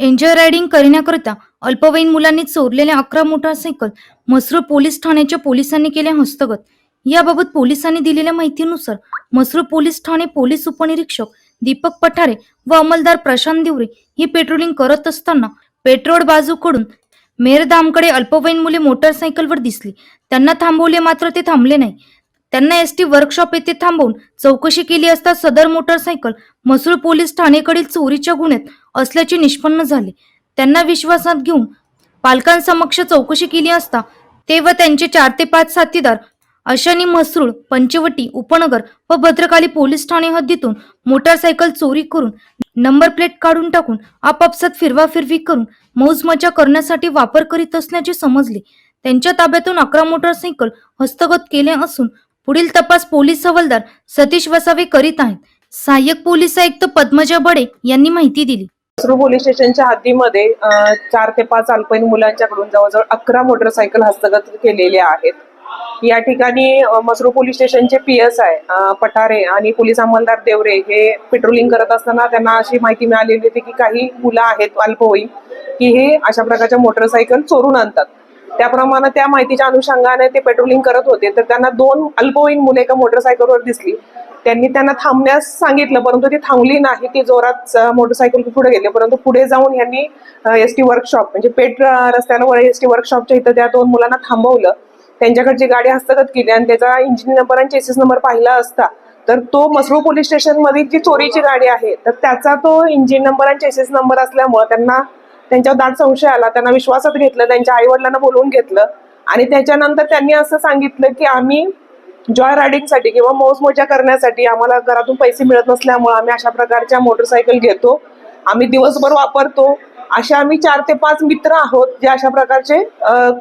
Enjoy riding करण्याकरिता अल्पवयीन मुलांनी चोरलेल्या अकरा मोटारसायकल मसरूळ पोलीस ठाण्याच्या पोलिसांनी केल्या हस्तगत. याबाबत पोलिसांनी दिलेल्या माहितीनुसार मसरूळ पोलीस ठाणे पोलीस उपनिरीक्षक दीपक पठारे व अंमलदार प्रशांत दिवरे ही पेट्रोलिंग करत असताना पेट्रोल बाजूकडून मेरदामकडे अल्पवयीन मुले मोटारसायकलवर दिसली. त्यांना थांबवले मात्र ते थांबले नाही. त्यांना एस टी वर्कशॉप येथे थांबवून चौकशी केली असता सदर मोटारसायकल मसूळ पोलीस ठाणेकडील चोरीच्या गुन्ह्यात असल्याचे निष्पन्न झाले. त्यांना विश्वासात घेऊन पालकांसमक्ष चौकशी केली असता ते व त्यांचे चार ते पाच साथीदार अशानी मसरूळ पंचवटी उपनगर व भद्रकाली पोलीस ठाणे हद्दीतून मोटारसायकल चोरी करून नंबर प्लेट काढून टाकून आपापसात फिरवाफिरवी करून मौजमजा करण्यासाठी वापर करीत असल्याचे समजले. त्यांच्या ताब्यातून अकरा मोटारसायकल हस्तगत केले असून पुढील तपास पोलीस हवालदार सतीश वसावे करीत आहेत. सहाय्यक पोलीस आयुक्त पद्मजा बडे यांनी माहिती दिली. मसरूळ पोलीस स्टेशनच्या हद्दीमध्ये चार ते पाच अल्पवयीन मुलांच्याकडून जवळजवळ अकरा मोटरसायकल हस्तगत केलेल्या आहेत. या ठिकाणी मसरू पोलीस स्टेशनचे पी एस आय पठारे आणि पोलीस अंमलदार देवरे हे पेट्रोलिंग करत असताना त्यांना अशी माहिती मिळालेली होती की काही मुलं आहेत अल्पवयीन की हे अशा प्रकारच्या मोटरसायकल चोरून आणतात. त्याप्रमाणे त्या माहितीच्या अनुषंगाने ते पेट्रोलिंग करत होते. तर त्यांना दोन अल्पवयीन मुले एका मोटरसायकलवर दिसली. त्यांनी त्यांना थांबण्यास सांगितलं परंतु ती थांबली नाही. ती जोरात मोटरसायकल पुढे गेले. परंतु पुढे जाऊन यांनी एस टी वर्कशॉप म्हणजे पेट रस्त्यावर एस टी वर्कशॉपच्या इथं त्या दोन मुलांना थांबवलं. त्यांच्याकडची गाडी हस्तगत केली आणि त्याचा इंजिन नंबर आणि चेसिस नंबर पाहिला असता तर तो मसरूळ पोलीस स्टेशन मधील जी चोरीची गाडी आहे तर त्याचा तो इंजिन नंबर आणि चेसिस नंबर असल्यामुळे त्यांना त्यांच्यावर दाट संशय आला. त्यांना विश्वासात घेतलं त्यांच्या आई वडिलांना बोलवून घेतलं. आणि त्याच्यानंतर त्यांनी असं सांगितलं की आम्ही जॉय रायडिंगसाठी किंवा मौज मजा करण्यासाठी आम्हाला घरातून पैसे मिळत नसल्यामुळे आम्ही अशा प्रकारच्या मोटरसायकल घेतो. आम्ही दिवसभर वापरतो. असे आम्ही चार ते पाच मित्र आहोत जे अशा प्रकारचे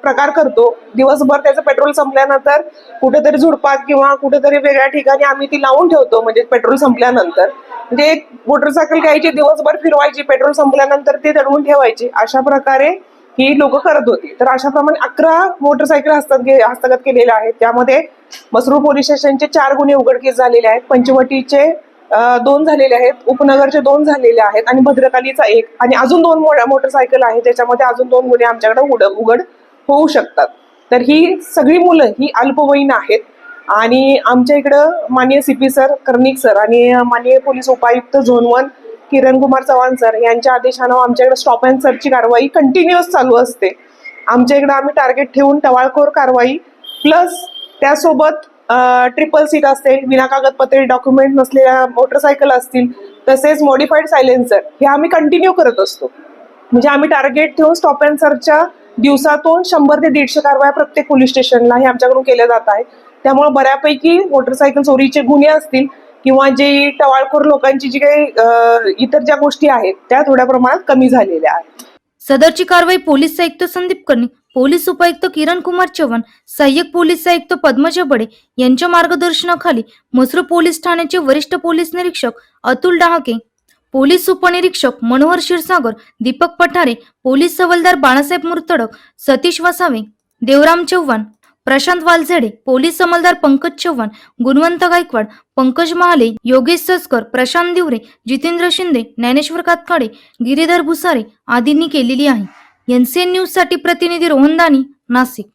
प्रकार करतो. दिवसभर त्याचं पेट्रोल संपल्यानंतर कुठेतरी झुडपात किंवा कुठेतरी वेगळ्या ठिकाणी आम्ही ती लावून ठेवतो म्हणजे पेट्रोल संपल्यानंतर. म्हणजे मोटरसायकल घ्यायची दिवसभर फिरवायची पेट्रोल संपल्यानंतर ती दडवून ठेवायची अशा प्रकारे ही लोक करत होती. तर अशा प्रमाणे अकरा मोटरसायकल हस्तगत हस्तगत केलेल्या आहेत. त्यामध्ये मसरू पोलीस स्टेशनचे चार गुन्हे उघडकीस झालेले आहेत. पंचवटीचे दोन झालेले आहेत. उपनगरचे दोन झालेले आहेत. आणि भद्रकालीचा एक. आणि अजून दोन मो- मोटरसायकल आहे. त्याच्यामध्ये अजून दोन गुन्हे आमच्याकडे उघड उघड होऊ शकतात. तर ही सगळी मुलं ही अल्पवयीन आहेत. आणि आमच्या इकडं माननीय C P sir Karnik sir आणि माननीय पोलीस उपायुक्त zone one Kiran Kumar Chavan sir यांच्या आदेशानं आमच्याकडे स्टॉप अँड सर्चची कारवाई कंटिन्युअस चालू असते. आमच्या इकडं आम्ही टार्गेट ठेवून टवाळखोर कारवाई प्लस त्यासोबत ट्रिपल सीट असेल विना कागदपत्रे डॉक्युमेंट नसलेल्या मोटरसायकल असतील तसेच मॉडिफाईड सायलेन्सर हे आम्ही कंटिन्यू करत असतो. म्हणजे आम्ही टार्गेट ठेवून स्टॉप अँड सर्चच्या दिवसातून शंभर ते दीडशे कारवाया प्रत्येक पोलीस स्टेशनला हे आमच्याकडून केल्या जात आहे. त्यामुळे बऱ्यापैकी मोटरसायकल चोरीचे गुन्हे असतील किंवा जे टवाळखोर लोकांची जी काही इतर ज्या गोष्टी आहेत त्या थोड्या प्रमाणात कमी झालेल्या आहेत. सदरची कारवाई पोलीस आयुक्त संदीप कर्णी पोलीस उपायुक्त किरण कुमार चव्हाण सहाय्यक पोलीस आयुक्त पद्मजा बडे यांच्या मार्गदर्शनाखाली मसरू पोलीस ठाण्याचे वरिष्ठ पोलीस निरीक्षक अतुल डहाके पोलीस उपनिरीक्षक मनोहर क्षीरसागर दीपक पठारे पोलीस हवालदार बाळासाहेब मुर्तडक सतीश वसावे देवराम चव्हाण प्रशांत वालझेडे पोलीस अंमलदार पंकज चव्हाण गुणवंत गायकवाड पंकज महाले योगेश ससकर प्रशांत दिवरे जितेंद्र शिंदे ज्ञानेश्वर कातकाडे गिरीधर भुसारे आदींनी केलेली आहे. एनसीएन न्यूजसाठी प्रतिनिधी रोहन दानी नाशिक.